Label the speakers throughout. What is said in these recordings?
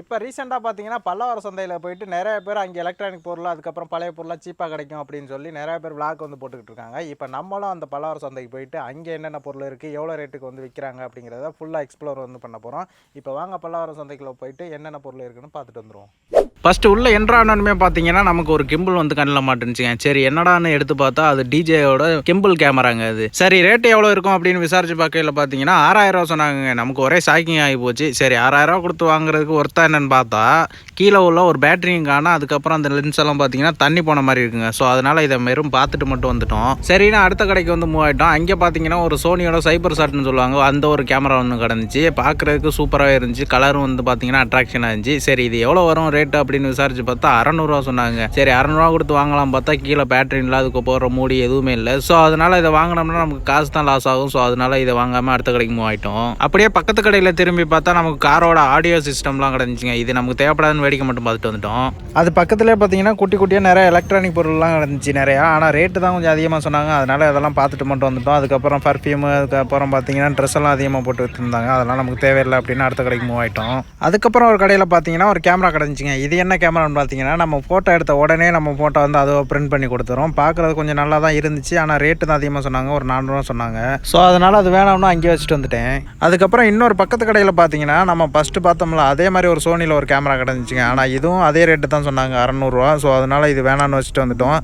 Speaker 1: இப்போ ரீசெண்டாக பார்த்தீங்கன்னா பல்லவர சந்தையில் போயிட்டு நிறைய பேர் அங்கே எலக்ட்ரானிக் பொருள் அதுக்கப்புறம் பழைய பொருளாக சீப்பாக கிடைக்கும் அப்படின்னு சொல்லி நிறைய பேர் விளாக் வந்து போட்டுக்கிட்டு இருக்காங்க. இப்போ நம்மளும் அந்த பல்லவர சந்தைக்கு போயிட்டு அங்கே என்னென்ன பொருள் இருக்குது எவ்வளோ ரேட்டுக்கு வந்து விற்கிறாங்க அப்படிங்கிறத ஃபுல்லாக எக்ஸ்ப்ளோர் வந்து பண்ண போகிறோம் இப்போ வாங்க பல்லவர சந்தைக்குள்ள போயிட்டு என்னென்ன பொருள் இருக்குன்னு பார்த்துட்டு வந்துடுவோம் ஃபஸ்ட்டு உள்ளே என்ட்ரானமே பார்த்தீங்கன்னா நமக்கு ஒரு கிம்பிள் வந்து கண்ணில் மாட்டுச்சுங்க சரி என்னடான்னு எடுத்து பார்த்தா அது டிஜேயோட கிம்பிள் கேமராங்க அது. சரி ரேட் எவ்வளோ இருக்கும் அப்படின்னு விசாரிச்சு பார்க்கையில பார்த்தீங்கன்னா ஆறாயிரம் ரூபா சொன்னாங்க நமக்கு ஒரே ஷாக்கிங் ஆகி போச்சு. சரி ஆறாயிரம் ரூபா கொடுத்து வாங்குறதுக்கு ஒருத்தா என்னன்னு பார்த்தா கீழே உள்ள ஒரு பேட்டரியும் காணும். அதுக்கப்புறம் அந்த லென்ஸ் எல்லாம் பார்த்தீங்கன்னா தண்ணி போன மாதிரி இருக்குங்க. ஸோ அதனால் இதை வெறும் பார்த்துட்டு மட்டும் வந்துட்டோம். சரினா அடுத்த கடைக்கு வந்து மூவ் ஆகிட்டோம் அங்கே பார்த்தீங்கன்னா ஒரு சோனியோட சைபர் ஷாட்னு சொல்லுவாங்க. அந்த ஒரு கேமரா ஒன்று கிடந்துச்சு. பார்க்குறதுக்கு சூப்பராக இருந்துச்சு. கலரும் வந்து பார்த்தீங்கன்னா அட்ராக்ஷனாக இருந்துச்சு. சரி இது எவ்வளோ வரும் ரேட்டு அப்படின்னு விசாரிச்சு பார்த்தா அறநூறுவா சொன்னாங்க. சரி அறநூறுவா கொடுத்து வாங்கலாம் பார்த்தா கீழே பேட்டரி இல்லை அதுக்கு போகிற மூடி எதுவுமே இல்லை. ஸோ அதனால் இதை வாங்கினோம்னா நமக்கு காசு தான் லாஸ் ஆகும். ஸோ அதனால இதை வாங்காமல் அடுத்த கடைக்கு மூவ் ஆகிட்டோம் அப்படியே பக்கத்து கடையில் திரும்பி பார்த்தா நமக்கு காரோட ஆடியோ சிஸ்டம்லாம் கிடந்துச்சுங்க. இது நமக்கு தேவைப்படாதுன்னு வேடிக்கை மட்டும் பார்த்துட்டு வந்துட்டோம். அது பக்கத்துலேயே பார்த்தீங்கன்னா குட்டி குட்டியாக நிறைய எலக்ட்ரானிக் பொருள்லாம் இருந்துச்சு நிறையா. ஆனால் ரேட்டு தான் கொஞ்சம் அதிகமாக சொன்னாங்க. அதனால அதெல்லாம் பார்த்துட்டு மட்டும் வந்துட்டோம். அதுக்கப்புறம் பர்ஃப்யூம் அதுக்கப்புறம் பார்த்தீங்கன்னா ட்ரெஸ் எல்லாம் அதிகமாக போட்டு வச்சுருந்தாங்க அதெல்லாம் நமக்கு தேவையில்லை அப்படின்னு அடுத்த கடைக்கு மூவ் ஆயிட்டோம். அதுக்கப்புறம் ஒரு கடையில் பார்த்தீங்கன்னா ஒரு கேமரா கிடந்துச்சுங்க. இது என்ன கேமரான்னு பார்த்தீங்கன்னா நம்ம ஃபோட்டோ எடுத்த உடனே நம்ம ஃபோட்டோ வந்து அதை பிரிண்ட் பண்ணி கொடுத்துரும் பார்க்குறது கொஞ்சம் நல்லா தான் இருந்துச்சு. ஆனால் ரேட்டு தான் அதிகமாக சொன்னாங்க. ஒரு நானூறுவா சொன்னாங்க. ஸோ அதனால் அது வேணாம்னு அங்கேயே வச்சுட்டு வந்துட்டேன். அதுக்கப்புறம் இன்னொரு பக்கத்து கடையில் பார்த்தீங்கன்னா நம்ம ஃபஸ்ட்டு பார்த்தோம்ல அதே மாதிரி ஒரு சோனியில் ஒரு கேமரா கிடந்துச்சுங்க. ஆனால் இதுவும் அதே ரேட்டு தான் சொன்னாங்க. அறநூறுவா. ஸோ அதனால் இது வேணாம்னு வச்சுட்டு வந்துட்டோம்.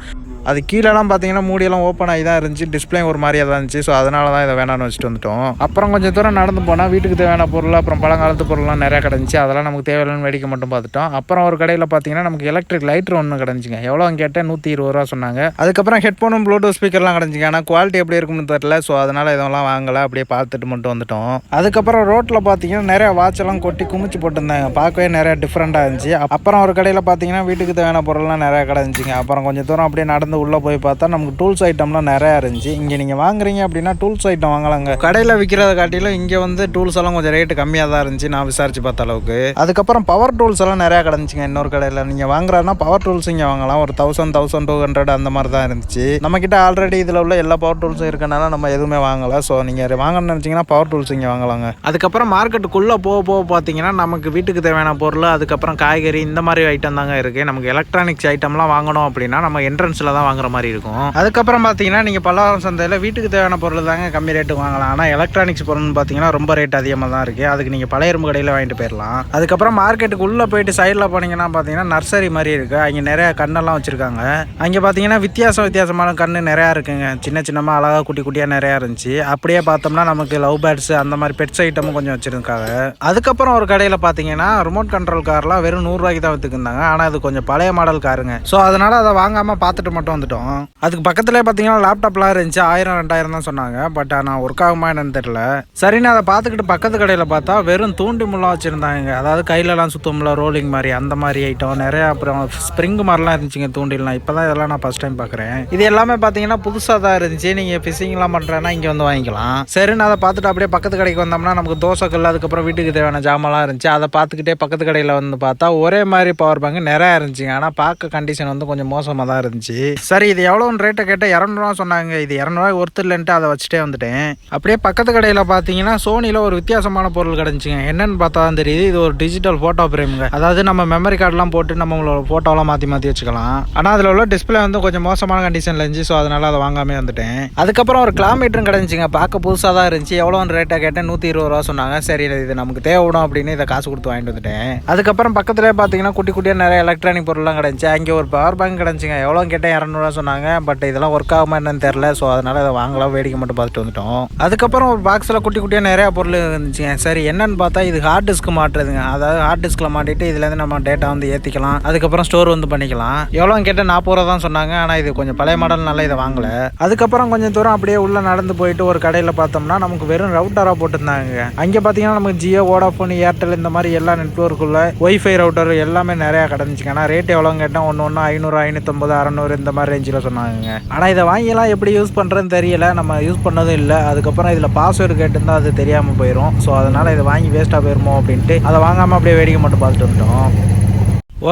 Speaker 1: அது கீழேலாம் பார்த்தீங்கன்னா மூடியெல்லாம் ஓப்பன் ஆகி தான் இருந்துச்சு. டிஸ்பிளே ஒரு மாதிரியாக தான் இருந்துச்சு. ஸோ அதனால தான் இதை வேணாம்னு வச்சுட்டு வந்துட்டோம். அப்புறம் கொஞ்சம் தூரம் நடந்து போனால் வீட்டுக்கு தேவையான பொருள் அப்புறம் பழங்காலத்து பொருள்லாம் நிறையா கிடந்துச்சு அதெல்லாம் நமக்கு தேவையில்லைன்னு வேடிக்கை மட்டும் பார்த்துட்டோம். அப்புறம் ஒரு கடையில் பார்த்தீங்கன்னா நமக்கு எலக்ட்ரிக் லைட்ரு ஒன்று கிடந்துச்சுங்க எவ்வளோ கேட்டேன் நூற்றி இருபது ரூபா சொன்னாங்க. அதுக்கப்புறம் ஹெட்ஃபோனும் ப்ளூடூத் ஸ்பீக்கர்லாம் கிடந்துச்சுங்க ஆனால் குவாலிட்டி எப்படி இருக்கும்னு தெரில ஸோ அதனால் இதெல்லாம் வாங்கலை. அப்படியே பார்த்துட்டு மட்டும் வந்துட்டோம். அதுக்கப்புறம் ரோட்டில் பார்த்தீங்கன்னா நிறையா வாட்ச் எல்லாம் கொட்டி குமிச்சு போட்டிருந்தாங்க. பார்க்கவே நிறைய டிஃப்ரெண்ட்டாக இருந்துச்சு. அப்புறம் ஒரு கடையில் பார்த்தீங்கன்னா வீட்டுக்கு தேவையான பொருள்லாம் நிறையா கிடந்துச்சுங்க அப்புறம் கொஞ்சம் தூரம் அப்படியே நடந்து உள்ளே போய் பார்த்தா நமக்கு டூல்ஸ் ஐட்டம்லாம் நிறையா இருந்துச்சு. இங்கே நீங்கள் வாங்குறீங்க அப்படின்னா டூல்ஸ் ஐட்டம் வாங்கலாங்க. கடையில் விற்கிறத காட்டிலும் இங்கே வந்து டூல்ஸ் எல்லாம் கொஞ்சம் ரேட்டு கம்மியாக தான் இருந்துச்சு நான் விசாரிச்சு பார்த்த அளவுக்கு. அதுக்கப்புறம் பவர் டூல்ஸ் எல்லாம் நிறையா கிடந்துச்சுங்க இன்னொரு கடையில். நீங்கள் வாங்குறாருன்னா பவர் டூல்ஸ் இங்கே வாங்கலாம். ஒரு தௌசண்ட் தௌசண்ட் டூ ஹண்ட்ரட் அந்த மாதிரி தான் இருந்துச்சு. நம்மக்கிட்ட ஆல்ரெடி இதில் உள்ள எல்லா பவர் டூல்ஸும் இருக்கனால நம்ம எதுவுமே வாங்கலை. ஸோ நீங்கள் வாங்கணும்னு நினச்சிங்கன்னா பவர் டூல்ஸ் இங்கே வாங்கலாங்க. அதுக்கப்புறம் மார்க்கெட்டுக்குள்ளே போக போக பார்த்தீங்கன்னா நமக்கு வீட்டுக்கு தேவையான பொருள் அதுக்கப்புறம் காய்கறி இந்த மாதிரி ஐட்டம் தாங்க இருக்குது நமக்கு எலக்ட்ரானிக்ஸ் ஐட்டம்லாம் வாங்கணும் அப்படின்னா நம்ம என்ட்ரன்ஸில் தான் வாங்குற மாதிரி இருக்கும். அதுக்கப்புறம் பார்த்தீங்கன்னா நீங்கள் பல்லாவரம் சந்தையில் வீட்டுக்கு தேவையான பொருள் தாங்க கம்மி ரேட்டு வாங்கலாம். ஆனால் எலக்ட்ரானிக்ஸ் பொருள்னு பார்த்தீங்கன்னா ரொம்ப ரேட் அதிகமாக தான் இருக்குது அதுக்கு நீங்கள் பழைய இரும்பு கடையில் வாங்கிட்டு போயிடலாம் அதுக்கப்புறம் மார்க்கெட்டுக்கு உள்ளே போயிட்டு சைடில் போனீங்கன்னா பார்த்தீங்கன்னா நர்சரி மாதிரி இருக்குது அங்கே நிறைய கண்ணெல்லாம் வச்சுருக்காங்க. அங்கே பார்த்தீங்கன்னா வித்தியாசம் வித்தியாசமான கண்ணு நிறையா இருக்குங்க. சின்ன சின்னமாக அழகாக குட்டி குட்டியாக நிறையா இருந்துச்சு. அப்படியே பார்த்தோம்னா நமக்கு லவ் பேர்ட்ஸ் அந்த மாதிரி பெட்ஸ் ஐட்டமும் கொஞ்சம் வச்சுருக்காங்க. அதுக்கப்புறம் ஒரு கடையில் பார்த்தீங்கன்னா ரிமோட் கண்ட்ரோல் கார்லாம் வெறும் நூறுரூவாய்க்கு தான் விற்றுக்குந்தாங்க ஆனால் அது கொஞ்சம் பழைய மாடல் காருங்க ஸோ அதனால் அதை வாங்காமல் பார்த்துட்டு மட்டும் வந்துட்டோம். அதுக்கு பக்கத்துலேயே பார்த்தீங்கன்னா லேப்டாப்லாம் இருந்துச்சு. ஆயிரம் ரெண்டாயிரம் தான் சொன்னாங்க. பட் ஆனால் ஒர்க் ஆகுமா என்னன்னு தெரில சரின்னு அதை பார்த்துக்கிட்டு பக்கத்து கடையில் பார்த்தா வெறும் தூண்டி முள்ளா வச்சுருந்தாங்க. அதாவது கையிலலாம் சுத்தமுள்ள ரோலிங் மாதிரி அந்த மாதிரி ஐட்டம் நிறைய அப்புறம் ஸ்ப்ரிங் மாதிரிலாம் இருந்துச்சுங்க தூண்டிலாம் இப்போ தான் இதெல்லாம் நான் ஃபஸ்ட் டைம் பார்க்குறேன். இது எல்லாமே பார்த்தீங்கன்னா புதுசாக தான் இருந்துச்சு. நீங்கள் ஃபிஷிங்லாம் பண்ணுறேன்னா இங்கே வந்து வாங்கிக்கலாம். சரின்னு அதை பார்த்துட்டு அப்படியே பக்கத்து கடைக்கு வந்தோம்னா நமக்கு தோசைக்கல் அதுக்கப்புறம் வீட்டுக்கு தேவையான ஜாமான்லாம் இருந்துச்சு. அதை பார்த்துக்கிட்டே பக்கத்து கடையில் வந்து பார்த்தா ஒரே மாதிரி பவர் பேங்க் நிறையா இருந்துச்சுங்க. ஆனால் பார்க்க கண்டிஷன் வந்து கொஞ்சம் மோசமாக தான் இருந்துச்சு. சரி இது எவ்வளோன்னு ரேட்டை கேட்டால் இரநூறுவா சொன்னாங்க. இது இரநூறுவா ஒருத்தர் இல்லைன்ட்டு அதை வச்சுட்டே வந்துட்டேன். அப்படியே பக்கத்து கடையில் பார்த்தீங்கன்னா சோனியில் ஒரு வித்தியாசமான பொருள் கிடச்சிங்க. என்னென்னு பார்த்தா தான் தெரியுது. இது ஒரு டிஜிட்டல் ஃபோட்டோ ஃப்ரேமுங்க அதாவது நம்ம மெமரி கார்டெலாம் போட்டு நம்மளோட ஃபோட்டோலாம் மாற்றி மாற்றி வச்சுக்கலாம். ஆனால் அதில் உள்ள டிஸ்பிளே வந்து கொஞ்சம் மோசமான கண்டிஷனில் இருந்துச்சு. ஸோ அதனால் அதை வாங்காமே வந்துட்டேன். அதுக்கப்புறம் ஒரு கிலோமீட்டரும் கிடச்சிங்க. பார்க்க புதுசாக தான் இருந்துச்சு. எவ்வளோன்னு ரேட்டை கேட்டேன். நூற்றி இருபது ரூபா சொன்னாங்க. சரி இது நமக்கு தேவைப்படும் அப்படின்னு இதை காசு கொடுத்து வாங்கிட்டு வந்துட்டேன். அதுக்கப்புறம் பக்கத்துலேயே பார்த்தீங்கன்னா குட்டி குட்டியாக நிறைய எலக்ட்ரானிக் பொருள்லாம் கிடந்துச்சு அங்கே ஒரு பவர் பேங்க் கிடச்சிங்க. எவ்வளோ கேட்டேன் இரநூறுவா சொன்னாங்க. பட் இதெல்லாம் ஒர்க் ஆகுமா என்னன்னு தெரில ஸோ அதனால் அதை வாங்கலாம் வேடிக்கை மட்டும் பார்த்துட்டு வந்துட்டோம். அதுக்கப்புறம் ஒரு பாக்ஸில் குட்டி குட்டியாக நிறையா பொருள் இருந்துச்சுங்க. சரி என்னன்னு பார்த்தா இது ஹார்ட் டிஸ்க் மாட்டுறதுங்க அதாவது ஹார்ட் டிஸ்கில் மாட்டிட்டு இதுலேருந்து நம்ம டேட்டா வந்து ஏற்றிக்கலாம் அதுக்கப்புறம் ஸ்டோர் வந்து பண்ணிக்கலாம். எவ்வளோ கேட்டால் நாற்பது ரூபா தான் சொன்னாங்க. ஆனால் இது கொஞ்சம் பழைய மாடல்னால இதை வாங்கலை. அதுக்கப்புறம் கொஞ்சம் தூரம் அப்படியே உள்ளே நடந்து போயிட்டு ஒரு கடையில் பார்த்தோம்னா நமக்கு வெறும் ரவுட்டராக போட்டிருந்தாங்க. அங்கே பார்த்தீங்கன்னா நமக்கு ஜியோ வோடாஃபோன் ஏர்டெல் இந்த மாதிரி எல்லா நெட்ஒர்க்குள்ள ஒய்ஃபை ரவுட்டர் எல்லாமே நிறையா கிடந்துச்சுங்க. ஆனால் ரேட் எவ்வளோன்னு கேட்டால் ஒன்று ஒன்று ஐநூறு ஐநூற்றம்பது அறநூறு இந்த மாதிரி ரேஞ்சில் சொன்னாங்க ஆனால் இதை வாங்கிலாம் எப்படி யூஸ் பண்ணுறதுன்னு தெரியல. நம்ம யூஸ் பண்ணதும் இல்லை. அதுக்கப்புறம் இதில் பாஸ்வேர்டு கேட்டிருந்தால் அது தெரியாமல் போயிடும் ஸோ அதனால் இதை வாங்கி வேஸ்ட்டாக போயிருமோ அப்படின்ட்டு அதை வாங்காமல் அப்படியே வேடிக்கை மட்டும் பார்த்துட்டு வந்துட்டோம்.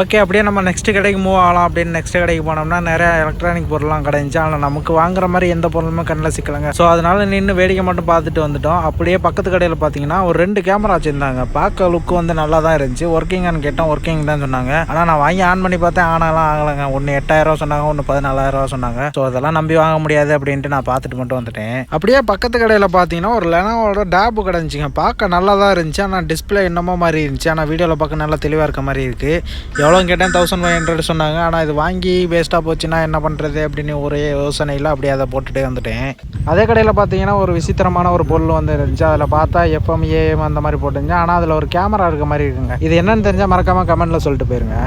Speaker 1: ஓகே அப்படியே நம்ம நெக்ஸ்ட் கடைக்கு மூவ் ஆகலாம் அப்படின்னு நெக்ஸ்ட் கடைக்கு போனோம்னா நிறைய எலக்ட்ரானிக் பொருள்லாம் கிடைஞ்சி ஆனால் நமக்கு வாங்குற மாதிரி எந்த பொருளுமே கண்ணில் சிக்கலங்க. ஸோ அதனால நின்று வேடிக்கை மட்டும் பார்த்துட்டு வந்துட்டோம். அப்படியே பக்கத்து கடையில் பார்த்தீங்கன்னா ஒரு ரெண்டு கேமரா வச்சுருந்தாங்க. பார்க்க லுக் வந்து நல்லா தான் இருந்துச்சு ஒர்க்கிங்னு கேட்டோம். ஒர்க்கிங் தான் சொன்னாங்க. ஆனால் நான் வாங்கி ஆன் பண்ணி பார்த்தேன். ஆனாலாம் ஆகலைங்க. ஒன்று எட்டாயிரம் சொன்னாங்க. ஒன்று பதினாலாயிரம் சொன்னாங்க. ஸோ அதெல்லாம் நம்பி வாங்க முடியாது அப்படின்ட்டு நான் பார்த்துட்டு மட்டும் வந்துட்டேன். அப்படியே பக்கத்து கடையில் பார்த்தீங்கன்னா ஒரு லெனோவோட டேப்பு கிடந்துச்சிங்க பார்க்க நல்லா தான் இருந்துச்சு. ஆனால் டிஸ்பிளே என்னமோ மாதிரி இருந்துச்சு. ஆனால் வீடியோவில் பார்க்க நல்லா தெளிவாக இருக்க மாதிரி இருக்குது எவ்வளோ கேட்டேன் தௌசண்ட் ஃபைவ் ஹண்ட்ரட் சொன்னாங்க. ஆனால் இது வாங்கி வேஸ்ட்டாக போச்சுன்னா என்ன பண்ணுறது அப்படின்னு ஒரே யோசனையில் அப்படியே அதை போட்டுட்டே வந்துட்டேன். அதே கடையில் பார்த்தீங்கன்னா ஒரு விசித்திரமான ஒரு பொருள் வந்து இருந்துச்சு. அதில் பார்த்தா எஃப்எம் ஏஎம் அந்த மாதிரி போட்டுருந்துச்சு. ஆனால் அதில் ஒரு கேமரா இருக்க மாதிரி இருக்குங்க. இது என்னன்னு தெரிஞ்சால் மறக்காமல் கமெண்ட்டில் சொல்லிட்டு போயிருங்க.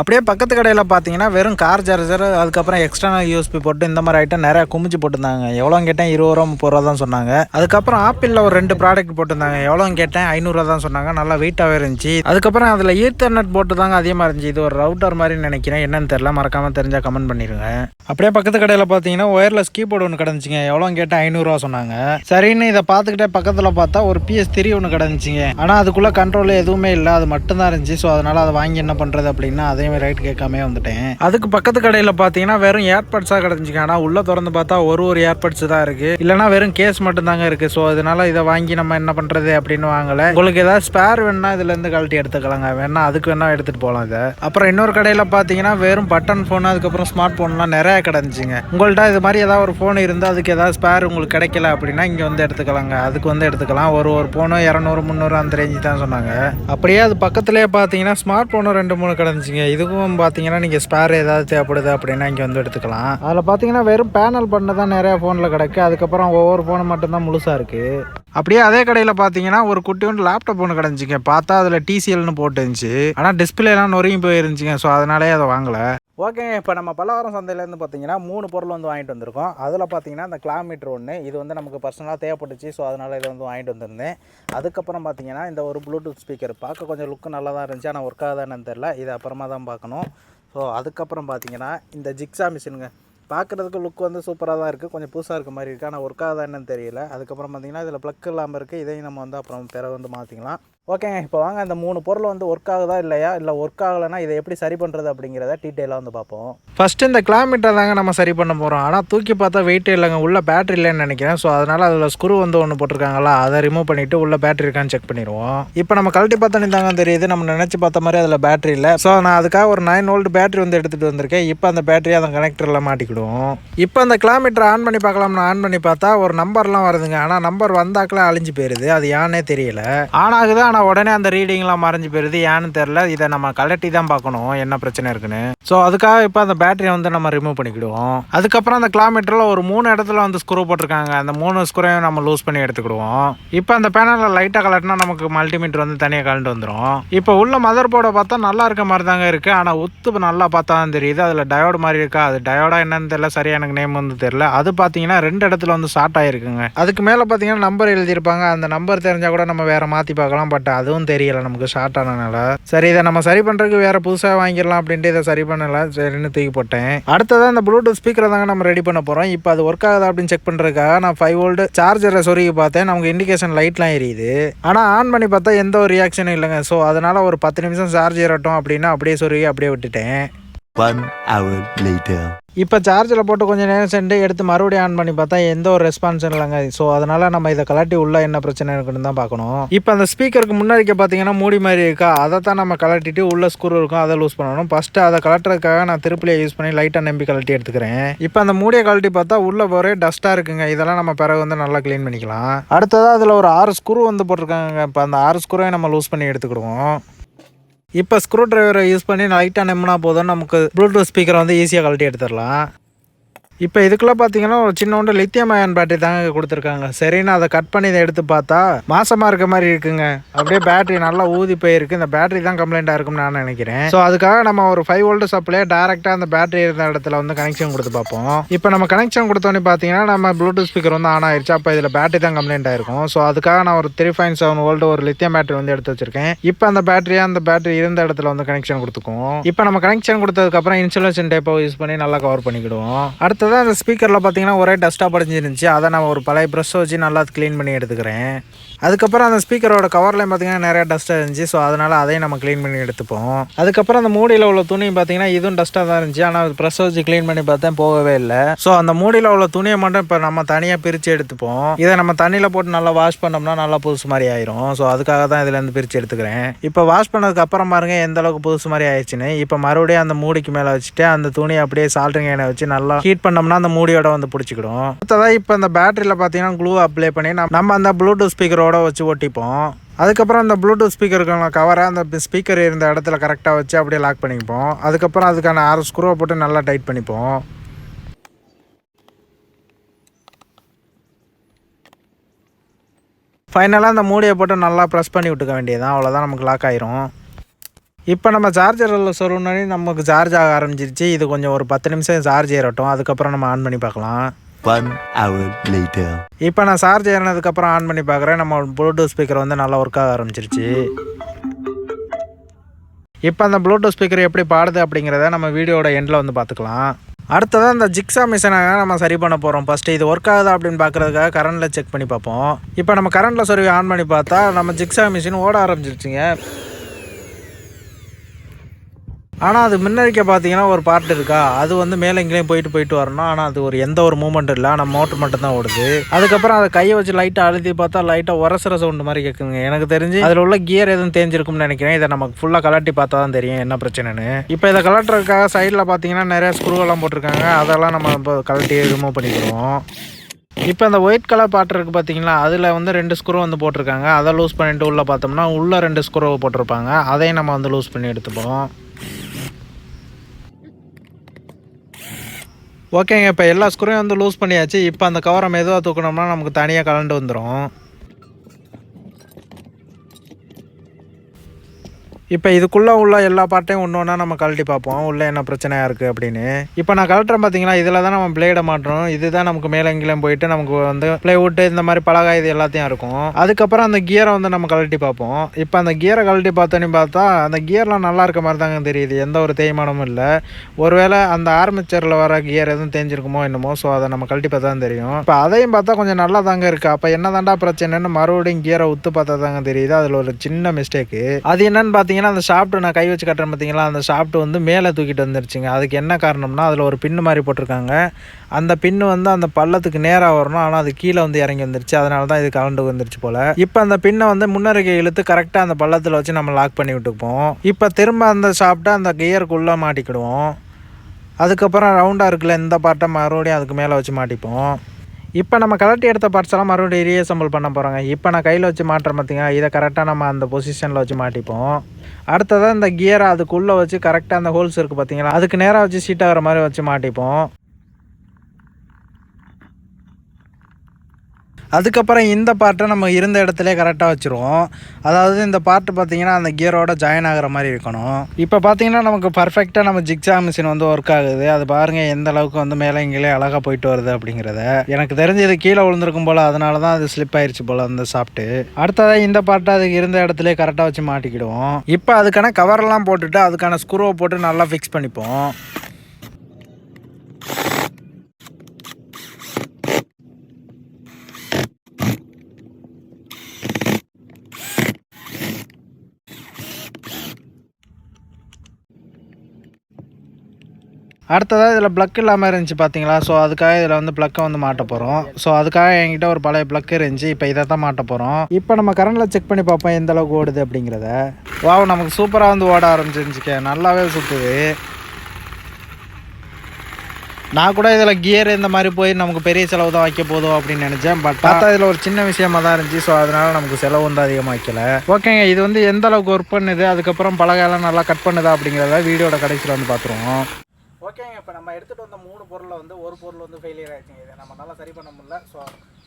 Speaker 1: அப்படியே பக்கத்து கடையில் பார்த்தீங்கன்னா வெறும் கார் சார்ஜர் அதுக்கப்புறம் எக்ஸ்டர்னல் யூஎஸ்பி போட்டு இந்த மாதிரி ஐட்டம் நிறையா குமிச்சு போட்டிருந்தாங்க. எவ்வளோ கேட்டேன் இருபது ரூபா முப்பது ரூபா தான் சொன்னாங்க. அதுக்கப்புறம் ஆப்பிளில் ஒரு ரெண்டு ப்ராடக்ட் போட்டிருந்தாங்க. எவ்வளோ கேட்டேன் ஐநூறுரூவா தான் சொன்னாங்க. நல்லா வெயிட்டாகவே இருந்துச்சு. அதுக்கப்புறம் அதில் ஈத்தர்நெட் போட்டு தாங்க அதிகமாக இருந்துச்சு. இது ஒரு ரவுட்டர் மாதிரி நினைக்கிறேன். என்னன்னு தெரில மறக்காமல் தெரிஞ்சால் கமெண்ட் பண்ணிடுங்க அப்படியே பக்கத்து கடையில் பார்த்தீங்கன்னா ஒயர்லெஸ் கீபோர்டு ஒன்று கிடந்துச்சிங்க. எவ்வளோ கேட்டால் ஐநூறுரூவா சொன்னாங்க. சரின்னு இதை பார்த்துக்கிட்டே பக்கத்தில் பார்த்தா ஒரு பிஎஸ் த்ரீ ஒன்று கிடந்துச்சிங்க. ஆனால் அதுக்குள்ளே கண்ட்ரோல் எதுவுமே இல்லை. அது மட்டும்தான் இருந்துச்சு. ஸோ அதனால் அதை வாங்கி என்ன பண்ணுறது அப்படின்னா அதையும் ரைட் கேட்காம வந்துட்டேன். அதுக்கு பக்கத்து கடையில் பார்த்தீங்கன்னா வெறும் ஏர்பட்ஸாக கிடந்துச்சிங்க. ஆனால் உள்ளே திறந்து பார்த்தா ஒரு ஒரு ஏர்பட்ஸ் தான் இருக்குது இல்லைனா வெறும் கேஸ் மட்டும்தாங்க இருக்குது ஸோ அதனால இதை வாங்கி நம்ம என்ன பண்ணுறது அப்படின்னு வாங்கலை. உங்களுக்கு ஏதாவது ஸ்பேர் வேணுன்னா இதுலேருந்து கழட்டி எடுத்துக்கலாங்க. வேணா அதுக்கு வேணா எடுத்துகிட்டு போகலாம் இதை. அப்புறம் இன்னொரு கடையில் பார்த்தீங்கன்னா வெறும் பட்டன் ஃபோன் அதுக்கப்புறம் ஸ்மார்ட் ஃபோன்லாம் நிறைய கிடந்துச்சிங்க. உங்கள்கிட்ட இது மாதிரி ஏதாவது ஒரு ஃபோன் இருந்தால் அதுக்கு ஏதாவது ஸ்பேர் உங்களுக்கு கிடைக்கல அப்படின்னா இங்கே வந்து எடுத்துக்கலாங்க. அதுக்கு வந்து எடுத்துக்கலாம். ஒரு ஒரு ஃபோனும் இரநூறு முந்நூறு அந்த ரேஞ்சு தான் சொன்னாங்க. அப்படியே அது பக்கத்துலேயே பார்த்தீங்கன்னா ஸ்மார்ட் ஃபோனும் ரெண்டு மூணு கிடந்துச்சிங்க. இதுக்கும் பார்த்தீங்கன்னா நீங்கள் ஸ்பேர் ஏதாவது தேவைப்படுது அப்படின்னா இங்கே வந்து எடுத்துக்கலாம். அதில் பார்த்தீங்கன்னா வெறும் பேனல் பண்ண தான் நிறையா ஃபோனில் கிடக்கு. அதுக்கப்புறம் ஒவ்வொரு ஃபோனும் மட்டும்தான் முழுசாக இருக்குது அப்படியே அதே கடையில் பார்த்தீங்கன்னா ஒரு குட்டி ஒன்று லேப்டாப் ஒன்று கிடஞ்சிங்க பார்த்தா அதில் டிசிஎல்னு போட்டு இருந்துச்சு. ஆனால் டிஸ்பிளேலாம் நொறுங்கி போயிருந்துச்சிங்க. ஸோ அதனாலே அதை வாங்கலை. ஓகேங்க. இப்போ நம்ம பலவாரம் சந்தையிலேருந்து பார்த்தீங்கன்னா மூணு பொருள் வந்து வாங்கிட்டு வந்திருக்கோம். அதில் பார்த்தீங்கன்னா இந்த கிலோமீட்டர் ஒன்று இது வந்து நமக்கு பர்சனலாக தேவைப்பட்டுச்சு. ஸோ அதனால் இதை வந்து வாங்கிட்டு வந்திருந்தேன். அதுக்கப்புறம் பார்த்தீங்கன்னா இந்த ஒரு ப்ளூடூத் ஸ்பீக்கர் பார்க்க கொஞ்சம் லுக்கு நல்லா தான் இருந்துச்சு ஆனால் ஒர்க் ஆகுதான்னு தெரில இது அப்புறமா தான் பார்க்கணும். ஸோ அதுக்கப்புறம் பார்த்தீங்கன்னா இந்த ஜிக்ஸா மிஷினுங்க பார்க்குறதுக்கு லுக் வந்து சூப்பராக தான் இருக்குது கொஞ்சம் புதுசாக இருக்க மாதிரி இருக்குது ஆனால் ஒர்க் ஆகுதா தெரியல. அதுக்கப்புறம் பார்த்தீங்கன்னா இதில் ப்ளக் இல்லாமல் இருக்குது இதையும் நம்ம வந்து அப்புறம் பிற வந்து மாற்றிக்கலாம் ஓகேங்க இப்போ வாங்க அந்த மூணு பொருள் வந்து ஒர்க் ஆகுதா இல்லையா? இல்லை ஒர்க் ஆகலைன்னா இதை எப்படி சரி பண்ணுறது அப்படிங்கிறத டீட்டெயிலாக வந்து பார்ப்போம். ஃபஸ்ட்டு இந்த கிலோமீட்டர் தாங்க நம்ம சரி பண்ண போகிறோம் ஆனால் தூக்கி பார்த்தா வெயிட் இல்லைங்க. உள்ள பேட்டரி இல்லைன்னு நினைக்கிறேன். ஸோ அதனால் அதில் ஸ்க்ரூ வந்து ஒன்று போட்டிருக்காங்களா அதை ரிமூவ் பண்ணிவிட்டு உள்ள பேட்டரி இருக்கான்னு செக் பண்ணிடுவோம். இப்போ நம்ம கழட்டி பார்த்தோன்னே தாங்க தெரியுது. நம்ம நினச்சி பார்த்த மாதிரி அதில் பேட்டரி இல்லை. ஸோ நான் அதுக்காக ஒரு நைன் ஓல்டு பேட்டரி வந்து எடுத்துகிட்டு வந்திருக்கேன். இப்போ அந்த பேட்டரியை அந்த கனெக்டரில் மாட்டிக்கிடுவோம். இப்போ அந்த கிலோமீட்டர் ஆன் பண்ணி பார்க்கலாம்னு ஆன் பண்ணி பார்த்தா ஒரு நம்பர்லாம் வருதுங்க. ஆனால் நம்பர் வந்தாக்கெல்லாம் அழிஞ்சு போயிருது. அது யானே தெரியல. ஆன் ஆகுது ஆனால் உடனே அந்த ரீடிங்லாம் மறைஞ்சு போயிருது. ஏன்னு தெரில இதை நம்ம கலட்டி தான் பார்க்கணும். என்ன பிரச்சனை இருக்குன்னு. ஸோ அதுக்காக இப்போ அந்த பேட்டரியை வந்து நம்ம ரிமூவ் பண்ணிக்கிடுவோம். அதுக்கப்புறம் அந்த கிலோமீட்டரில் ஒரு மூணு இடத்துல வந்து ஸ்க்ரூ போட்டிருக்காங்க. அந்த மூணு ஸ்க்ரூவையும் நம்ம லூஸ் பண்ணி எடுத்துக்கிடுவோம். இப்போ அந்த பேனலில் லைட்டாக கலட்டினா நமக்கு மல்டிமீட்டர் வந்து தனியாக கலண்டு வந்துடும் இப்போ உள்ள மதர் போர்டை பார்த்தா நல்லா இருக்க மாதிரி தாங்க இருக்குது ஆனால் உத்து நல்லா பார்த்தா தான் தெரியுது. அதில் டயோடு மாதிரி இருக்கா? அது டயோடா என்னன்னு தெரியல. சரியா எனக்கு நேம் வந்து தெரியல. அது பார்த்தீங்கன்னா ரெண்டு இடத்துல வந்து ஷார்ட் ஆகிருக்குங்க அதுக்கு மேலே பார்த்தீங்கன்னா நம்பர் எழுதியிருப்பாங்க. அந்த நம்பர் தெரிஞ்சால் கூட நம்ம வேறு மாற்றி பார்க்கலாம். பட் அதுவும் தெரியல நமக்கு ஷார்ட் ஆனனால. சரி இதை நம்ம சரி பண்ணுறதுக்கு வேறு புதுசாக வாங்கிடலாம் அப்படின்ட்டு இதை சரி பண்ணல. சரின்னு தூக்கி போட்டேன். அடுத்ததான் இந்த ப்ளூடூத் ஸ்பீக்கரை தாங்க நம்ம ரெடி பண்ண போகிறோம் இப்போ அது ஒர்க் ஆகுதா அப்படின்னு செக் பண்ணுறதுக்காக நான் ஃபைவ் ஓல்டு சார்ஜரை சொருகி பார்த்தேன். நமக்கு இண்டிகேஷன் லைட்லாம் எரியுது. ஆனால் ஆன் பண்ணி பார்த்தா எந்த ஒரு ரியாக்ஷனும் இல்லைங்க. ஸோ அதனால் ஒரு பத்து நிமிஷம் சார்ஜ் ஏறட்டும் அப்படின்னா அப்படியே சொருகி அப்படியே விட்டுட்டேன்.
Speaker 2: One hour later.
Speaker 1: இப்போ சார்ஜில் போட்டு கொஞ்சம் நேரம் சென்று எடுத்து மறுபடியும் ஆன் பண்ணி பார்த்தா எந்த ஒரு ரெஸ்பான்ஸும் இல்லைங்க. ஸோ அதனால் நம்ம இதை கலட்டி உள்ள என்ன பிரச்சனை இருக்குன்னு தான் பார்க்கணும். இப்போ அந்த ஸ்பீக்கருக்கு முன்னாடிக்க பார்த்தீங்கன்னா மூடி மாதிரி இருக்கா? அதை தான் நம்ம கலட்டிட்டு உள்ள ஸ்க்ரூ இருக்கும் அதை லூஸ் பண்ணணும். ஃபஸ்ட்டு அதை கலட்டுறதுக்காக நான் திருப்பிலே யூஸ் பண்ணி லைட்டாக நம்பி கலட்டி எடுத்துக்கிறேன். இப்போ அந்த மூடியை கழட்டி பார்த்தா உள்ள ஒரே டஸ்ட்டாக இருக்குங்க. இதெல்லாம் நம்ம பிறகு வந்து நல்லா க்ளீன் பண்ணிக்கலாம். அடுத்ததாக அதில் ஒரு ஆறு ஸ்க்ரூ வந்து போட்டிருக்காங்க. இப்போ அந்த ஆறு ஸ்க்ரூவை நம்ம லூஸ் பண்ணி எடுத்துக்கிடுவோம். இப்போ ஸ்க்ரூ டிரைவரை யூஸ் பண்ணி லைட்டாக நம்பினா போதும். நமக்கு ப்ளூடூத் ஸ்பீக்கரை வந்து ஈஸியாக கழட்டி எடுத்துடலாம். இப்போ இதுக்குள்ள பார்த்தீங்கன்னா ஒரு சின்னோண்டு லித்தியம் அயன் பேட்டரி தாங்க கொடுத்துருக்காங்க. சரின்னு அதை கட் பண்ணி இதை எடுத்து பார்த்தா மாசமாக இருக்க மாதிரி இருக்குங்க. அப்படியே பேட்டரி நல்லா ஊதி போயிருக்கு. இந்த பேட்டரி தான் கம்ப்ளைண்ட்டாக இருக்கும்னு நான் நினைக்கிறேன். ஸோ அதுக்காக நம்ம ஒரு ஃபைவ் வோல்ட் சப்ளை டேரெக்டாக அந்த பேட்டரி இருந்த இடத்துல வந்து கனெக்ஷன் கொடுத்து பார்ப்போம். இப்போ நம்ம கனெக்ஷன் கொடுத்தோன்னே பார்த்தீங்கன்னா நம்ம ப்ளூடூத் ஸ்பீக்கர் வந்து ஆன் ஆயிருச்சு. அப்போ இதில் பேட்டரி தான் கம்ப்ளைண்ட் ஆயிருக்கும். ஸோ அதுக்காக நான் ஒரு த்ரீ பாயிண்ட் செவன் வோல்ட் ஒரு லித்தியம் பேட்டரி வந்து எடுத்து வச்சிருக்கேன். இப்போ அந்த பேட்டரியாக அந்த பேட்டரி இருந்த இடத்துல வந்து கனெக்ஷன் கொடுத்துக்கும் இப்போ நம்ம கனெக்ஷன் கொடுத்ததுக்கப்புறம் இன்சுலேஷன் டேப்பை யூஸ் பண்ணி நல்லா கவர் பண்ணிக்கிடுவோம். அடுத்தது தான் அந்த ஸ்பீக்கரில் பார்த்தீங்கன்னா ஒரே டஸ்ட்டாக படிஞ்சிருந்துச்சு. அதை நான் ஒரு பழைய ப்ரெஷ் வச்சு நல்லா க்ளீன் பண்ணி எடுத்துக்கிறேன். அதுக்கப்புறம் அந்த ஸ்பீக்கரோட கவர்லையும் பார்த்தீங்கன்னா நிறைய டஸ்ட்டாக இருந்துச்சு. ஸோ அதனால் அதையும் நம்ம க்ளீன் பண்ணி எடுத்துப்போம். அதுக்கப்புறம் அந்த மூடியில் உள்ள துணி பார்த்தீங்கன்னா இதுவும் டஸ்ட்டாக தான் இருந்துச்சு. ஆனால் ப்ரெஷ் வச்சு க்ளீன் பண்ணி பார்த்தேன் போகவே இல்லை. ஸோ அந்த மூடியில் உள்ள துணியை மட்டும் இப்போ நம்ம தனியாக பிரித்து எடுத்துப்போம். இதை நம்ம தண்ணியில் போட்டு நல்லா வாஷ் பண்ணோம்னா நல்லா புதுசு மாதிரி ஆயிரும். ஸோ அதுக்காக தான் இதுலேருந்து பிரித்து எடுத்துக்கிறேன். இப்போ வாஷ் பண்ணதுக்கு அப்புறம் பாருங்க எந்த அளவுக்கு புதுசு மாதிரி ஆயிடுச்சுன்னு. இப்போ மறுபடியும் அந்த மூடிக்கு மேலே வச்சுட்டு அந்த துணியை அப்படியே சால்ட்ரிங் எண்ணெய் வச்சு நல்லா ஹீட் பண்ணோம்னா அந்த மூடியோட வந்து பிடிச்சிக்கிடும். அடுத்ததாக இப்போ இந்த பேட்டரியில் பார்த்தீங்கன்னா க்ளூ அப்ளை பண்ணி நம்ம- நம்ம அந்த ப்ளூடூத் ஸ்பீக்கரோட வச்சு ஒட்டிப்போம். அதுக்கப்புறம் அந்த ப்ளூடூத் ஸ்பீக்கருக்கான கவரை அந்த ஸ்பீக்கர் இருந்த இடத்துல கரெக்டாக வச்சு அப்படியே லாக் பண்ணிப்போம். அதுக்கப்புறம் அதுக்கான ஆறு ஸ்க்ரூவை போட்டு நல்லா டைட் பண்ணிப்போம். ஃபைனலாக அந்த மூடியை போட்டு நல்லா ப்ரெஸ் பண்ணி விட்டுக்க வேண்டியதான் அவ்வளோதான் நமக்கு லாக் ஆயிரும். இப்போ நம்ம சார்ஜரில் சொருனே நமக்கு சார்ஜ் ஆக ஆரம்பிச்சிருச்சு. இது கொஞ்சம் ஒரு பத்து நிமிஷம் சார்ஜ் ஏறட்டும். அதுக்கப்புறம் நம்ம ஆன் பண்ணி பார்க்கலாம். இப்போ நான் சார்ஜ் ஏறினதுக்கப்புறம் ஆன் பண்ணி பார்க்குறேன். நம்ம ப்ளூடூத் ஸ்பீக்கர் வந்து நல்லா ஒர்க் ஆக ஆரம்பிச்சிருச்சு. இப்போ அந்த ப்ளூடூத் ஸ்பீக்கர் எப்படி பாடுது அப்படிங்கிறத நம்ம வீடியோட எண்டில் வந்து பார்த்துக்கலாம். அடுத்ததாக இந்த ஜிக்ஸா மிஷினை நம்ம சரி பண்ண போகிறோம் ஃபஸ்ட்டு இது ஒர்க் ஆகுதா அப்படின்னு பார்க்குறதுக்காக கரண்டில் செக் பண்ணி பார்ப்போம். இப்போ நம்ம கரண்டில் சொருவி ஆன் பண்ணி பார்த்தா நம்ம ஜிக்ஸா மிஷின் ஓட ஆரம்பிச்சிருச்சுங்க. ஆனால் அது முன்னறிக்க பார்த்தீங்கன்னா ஒரு பார்ட் இருக்கா? அது வந்து மேலே எங்கேயும் போயிட்டு போயிட்டு வரணும். ஆனால் அது ஒரு எந்த ஒரு மூமெண்ட் இல்லை. ஆனால் மோட்டர் மட்டும் தான் ஓடுது. அதுக்கப்புறம் அதை கையை வச்சு லைட்டாக அழுத்தி பார்த்தா லைட்டாக உரசுற சவுண்டு மாதிரி கேட்குங்க எனக்கு தெரிஞ்சு அதில் உள்ள கியர் எதுவும் தேஞ்சிருக்கும்னு நினைக்கிறேன். இதை நமக்கு ஃபுல்லாக கலட்டி பார்த்தா தான் தெரியும் என்ன பிரச்சனைன்னு. இப்போ இதை கலட்டுறதுக்காக சைடில் பார்த்தீங்கன்னா நிறைய ஸ்க்ரூவெல்லாம் போட்டிருக்காங்க. அதெல்லாம் நம்ம இப்போ கலட்டி ரிமூவ் பண்ணிக்கிறோம் இப்போ அந்த ஒயிட் கலர் பாட்டு இருக்குது பார்த்தீங்களா அதில் வந்து ரெண்டு ஸ்க்ரூ வந்து போட்டிருக்காங்க. அதை லூஸ் பண்ணிட்டு உள்ளே பார்த்தோம்னா உள்ளே ரெண்டு ஸ்க்ரூவை போட்டிருப்பாங்க. அதையும் நம்ம வந்து லூஸ் பண்ணி எடுத்துப்போம். ஓகேங்க இப்போ எல்லா ஸ்க்ரூவையும் வந்து லூஸ் பண்ணியாச்சு. இப்போ அந்த கவரை மெதுவாக தூக்கணும்னா நமக்கு தனியாக கலண்டு வந்துடும் இப்போ இதுக்குள்ளே உள்ள எல்லா பார்ட்டையும் ஒன்று ஒன்றா நம்ம கழட்டி பார்ப்போம். உள்ளே என்ன பிரச்சனையாக இருக்குது அப்படின்னு. இப்போ நான் கழட்டுறேன் பார்த்தீங்களா இதில் தான் நம்ம பிளேடை மாட்டுறோம் இதுதான் நமக்கு மேலே எங்கேயும் போயிட்டு நமக்கு வந்து ப்ளைவுட்டு இந்த மாதிரி பலகா இது எல்லாத்தையும் இருக்கும். அதுக்கப்புறம் அந்த கியரை வந்து நம்ம கழட்டி பார்ப்போம். இப்போ அந்த கியரை கழட்டி பார்த்தோன்னு பார்த்தா அந்த கியர்லாம் நல்லா இருக்க மாதிரி தாங்க தெரியுது. எந்த ஒரு தேய்மானமும் இல்லை. ஒருவேளை அந்த ஆர்மிச்சரில் வர கியர் எதுவும் தேஞ்சிருக்குமோ என்னமோ ஸோ அதை நம்ம கழட்டி பார்த்தா தான் தெரியும். இப்போ அதையும் பார்த்தா கொஞ்சம் நல்லா தாங்க இருக்குது அப்போ என்ன தாண்டா பிரச்சனைன்னு மறுபடியும் கியரை உத்து பார்த்தா தாங்க தெரியுது. அதில் ஒரு சின்ன மிஸ்டேக்கு அது என்னன்னு பார்த்தீங்கன்னா அந்த ஷாஃப்ட் நான் கை வச்சு கட்டுறேன் பார்த்தீங்களா? அந்த ஷாஃப்ட் வந்து மேலே தூக்கிட்டு வந்துருச்சுங்க. அதுக்கு என்ன காரணம்னா அதில் ஒரு பின்னு மாதிரி போட்டிருக்காங்க. அந்த பின்னு வந்து அந்த பள்ளத்துக்கு நேராக வரணும். ஆனால் அது கீழே வந்து இறங்கி வந்துருச்சு. அதனால தான் இது கலண்டு வந்துருச்சு போல். இப்போ அந்த பின்னை வந்து முன்னருகே இழுத்து கரெக்டாக அந்த பள்ளத்தில் வச்சு நம்ம லாக் பண்ணி விட்டுப்போம் இப்போ திரும்ப அந்த ஷாஃப்ட்டை அந்த கியருக்குள்ளே மாட்டிக்கிடுவோம். அதுக்கப்புறம் ரவுண்டாக இருக்குல்ல இந்த பார்ட்டை மறுபடியும் அதுக்கு மேலே வச்சு மாட்டிப்போம். இப்போ நம்ம கலட்டி எடுத்த பார்ட்ஸ் எல்லாம் மறுபடியும் ரீஅசம்பிள் பண்ண போகிறாங்க இப்போ நான் கையில் வச்சு மாட்டுறேன் பார்த்தீங்க இதை கரெக்டாக நம்ம அந்த பொசிஷனில் வச்சு மாட்டிப்போம். அடுத்ததாக இந்த கியரை அதுக்குள்ளே வச்சு கரெக்டாக அந்த ஹோல்ஸ் இருக்குது பார்த்தீங்களா அதுக்கு நேராக வச்சு சீட் ஆகிற மாதிரி வச்சு மாட்டிப்போம். அதுக்கப்புறம் இந்த பார்ட்டை நம்ம இருந்த இடத்துல கரெக்டாக வச்சுருவோம். அதாவது இந்த பார்ட் பார்த்தீங்கன்னா அந்த கியரோட ஜாயின் ஆகிற மாதிரி இருக்கணும். இப்போ பார்த்தீங்கன்னா நமக்கு பர்ஃபெக்டாக நம்ம ஜிக்ஸா மிஷின் வந்து ஒர்க் ஆகுது. அது பாருங்கள் எந்த அளவுக்கு வந்து மேலே இங்கேயே அழகாக போயிட்டு வருது அப்படிங்கிறத. எனக்கு தெரிஞ்சு இது கீழே விழுந்திருக்கும் போல் அதனால தான் அது ஸ்லிப் ஆயிடுச்சு போல் அந்த சாப்பிட்டு அடுத்ததாக இந்த பார்ட்டை அதுக்கு இருந்த இடத்துல கரெக்டாக வச்சு மாட்டிக்கிடுவோம். இப்போ அதுக்கான கவர்லாம் போட்டுட்டு அதுக்கான ஸ்க்ரூவை போட்டு நல்லா ஃபிக்ஸ் பண்ணிப்போம். அடுத்ததாக இதில் ப்ளக் இல்லாமல் இருந்துச்சு பார்த்தீங்களா ஸோ அதுக்காக இதில் வந்து ப்ளக்கை வந்து மாட்ட போகிறோம் ஸோ அதுக்காக என்கிட்ட ஒரு பழைய ப்ளக் இருந்துச்சு. இப்போ இதை தான் மாட்ட போகிறோம் இப்போ நம்ம கரண்டில் செக் பண்ணி பார்ப்போம் எந்த அளவுக்கு ஓடுது அப்படிங்கிறத. வாவ் நமக்கு சூப்பராக வந்து ஓட ஆரம்பிச்சிருந்துச்சுக்க. நல்லாவே சுற்றுது நான் கூட இதில் கியர் இந்த மாதிரி போய் நமக்கு பெரிய செலவு தான் வைக்க போதும் அப்படின்னு நினச்சேன். பட் பார்த்தா இதில் ஒரு சின்ன விஷயமா தான் இருந்துச்சு. ஸோ அதனால நமக்கு செலவு வந்து அதிகமாக வைக்கல. ஓகேங்க இது வந்து எந்த அளவுக்கு ஒர்க் பண்ணுது? அதுக்கப்புறம் பலகையெல்லாம் நல்லா கட் பண்ணுதா அப்படிங்கிறத வீடியோட கடைசியில் வந்து பார்த்துருவோம். ஓகேங்க இப்போ நம்ம எடுத்துகிட்டு வந்த மூணு பொருளை வந்து ஒரு பொருள் வந்து ஃபெயிலியர் ஆகிடுச்சிங்க இதை நம்ம சரி பண்ண முடியல. ஸோ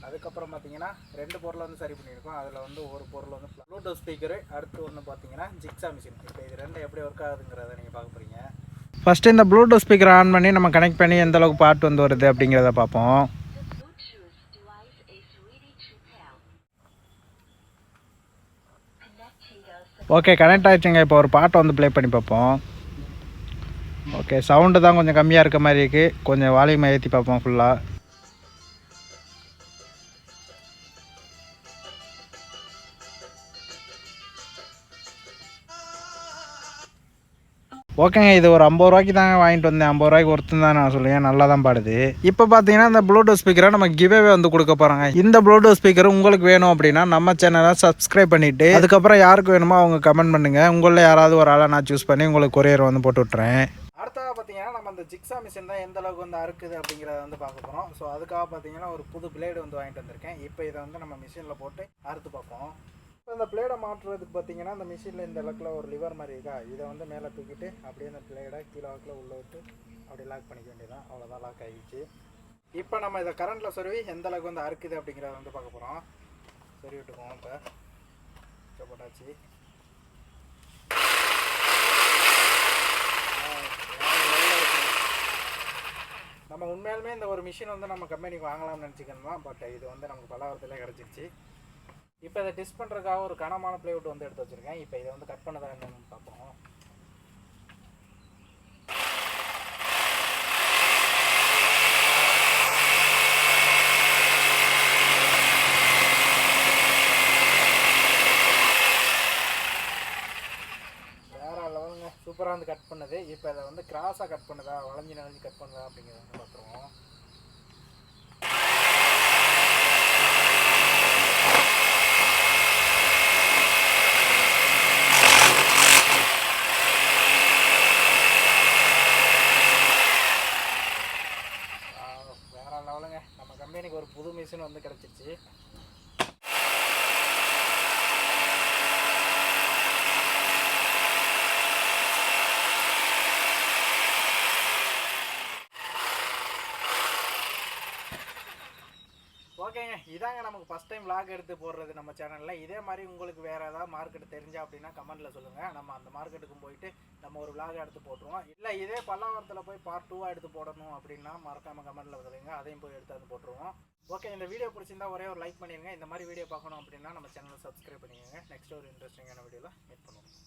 Speaker 1: அதுக்கப்புறம் பார்த்தீங்கன்னா ரெண்டு பொருளை வந்து சரி பண்ணியிருக்கோம். அதில் வந்து ஒரு பொருள் வந்து ப்ளூடூத் ஸ்பீக்கரு அடுத்து ஒன்று பார்த்தீங்கன்னா ஜிக்ஸா மிஷின் இப்போ இது ரெண்டு எப்படி ஒர்க் ஆகுதுங்கிறத நீங்கள் பார்க்க போகிறீங்க ஃபஸ்ட்டு இந்த ப்ளூடூத் ஸ்பீக்கர் ஆன் பண்ணி நம்ம கனெக்ட் பண்ணி எந்த அளவுக்கு பாட்டு வந்து வருது அப்படிங்கிறத பார்ப்போம். ஓகே கனெக்ட் ஆயிடுச்சுங்க. இப்போ ஒரு பாட்டை வந்து ப்ளே பண்ணி பார்ப்போம். ஓகே சவுண்டு தான் கொஞ்சம் கம்மியாக இருக்க மாதிரி இருக்குது கொஞ்சம் வால்யூமை ஏற்றி பார்ப்போம் ஃபுல்லாக ஓகேங்க இது ஒரு ஐம்பது ரூபாய்க்கு தாங்க வாங்கிட்டு வந்தேன். ஐம்பது ரூபாய்க்கு ஒருத்தன் தான் நான் சொல்லுவேன் நல்லா தான் பாடுது. இப்போ பார்த்தீங்கன்னா இந்த ப்ளூடூத் ஸ்பீக்கரை நம்ம கிவே வந்து கொடுக்க போகிறாங்க இந்த ப்ளூடூத் ஸ்பீக்கர் உங்களுக்கு வேணும் அப்படின்னா நம்ம சேனலை சப்ஸ்கிரைப் பண்ணிவிட்டு அதுக்கப்புறம் யாருக்கு வேணுமோ அவங்க கமெண்ட் பண்ணுங்கள் உங்களில் யாராவது ஒரு ஆளை நான் சூஸ் பண்ணி உங்களுக்கு கொரியர் வந்து போட்டு விட்றேன் பார்த்தீங்கன்னா நம்ம அந்த ஜிக்ஸா மிஷின் தான் எந்த அளவுக்கு வந்து அறுக்குது அப்படிங்கிறத வந்து பார்க்க போகிறோம் ஸோ அதுக்காக பார்த்தீங்கன்னா ஒரு புது பிளேடு வந்து வாங்கிட்டு வந்திருக்கேன். இப்போ இதை வந்து நம்ம மிஷினில் போட்டு அறுத்து பார்ப்போம். இப்போ இந்த பிளேடை மாற்றுறதுக்கு பார்த்தீங்கன்னா அந்த மிஷினில் இந்த அளவுக்குல ஒரு லிவர் மாதிரி இருக்கா? இதை வந்து மேலே தூக்கிட்டு அப்படியே அந்த பிளேடை கீழே வாக்கில் உள்ளே விட்டு அப்படியே லாக் பண்ணிக்க வேண்டியதான் அவ்வளோதான் லாக் ஆகிடுச்சு. இப்போ நம்ம இதை கரண்ட்டில் சொருவி எந்த அளவுக்கு வந்து அறுக்குது அப்படிங்கிறத வந்து பார்க்க போகிறோம் சொருவி விட்டுக்குவோம் இப்போ. இப்போ போட்டாச்சு. நம்ம உண்மையாலுமே இந்த ஒரு மிஷின் வந்து நம்ம கம்பெனிக்கு வாங்கலாம்னு நினச்சிக்கணும்? பட் இது வந்து நமக்கு பல்லாவரத்தில் கிடச்சிருச்சு. இப்போ இதை டெஸ்ட் பண்ணுறதுக்காக ஒரு கனமான பிளேவுட் வந்து எடுத்து வச்சுருக்கேன். இப்போ இதை வந்து கட் பண்ணதா என்னன்னு பார்ப்போம் வேற லெவலுங்க சூப்பராக வந்து கட் பண்ணுது. இப்போ அதை வந்து கிராஸாக கட் பண்ணுதா? வளைஞ்சு நனைஞ்சு கட் பண்ணுதா? அப்படிங்கிறத வந்து பார்த்துருவோம் வேற லெவலுங்க நம்ம கம்பெனிக்கு ஒரு புது மிஷின் வந்து கிடச்சிருச்சு ஓகேங்க இதாங்க நமக்கு ஃபஸ்ட் டைம் vlog எடுத்து போடுறது நம்ம சேனலில் இதே மாதிரி உங்களுக்கு வேறு ஏதாவது மார்க்கெட் தெரிஞ்சா அப்படின்னா கமெண்ட்டில் சொல்லுங்கள் நம்ம அந்த மார்க்கெட்டுக்கும் போயிட்டு நம்ம ஒரு vlog எடுத்து போட்டுருவோம். இல்லை இதே பல்லாவரத்தில் போய் பார்ட் டூவாக எடுத்து போடணும் அப்படின்னா மறக்காமல் கமெண்ட்டில் சொல்லுங்க. அதையும் போய் எடுத்து வந்து போட்டுருவோம். ஓகே இந்த வீடியோ பிடிச்சிருந்தா ஒரே ஒரு லைக் பண்ணிடுங்க இந்த மாதிரி வீடியோ பார்க்கணும் அப்படின்னா நம்ம சேனலை சப்ஸ்கிரைப் பண்ணிக்கோங்க. நெக்ஸ்ட் ஒரு இன்ட்ரெஸ்டிங்கான வீடியோவில் மீட் பண்ணுவோம்.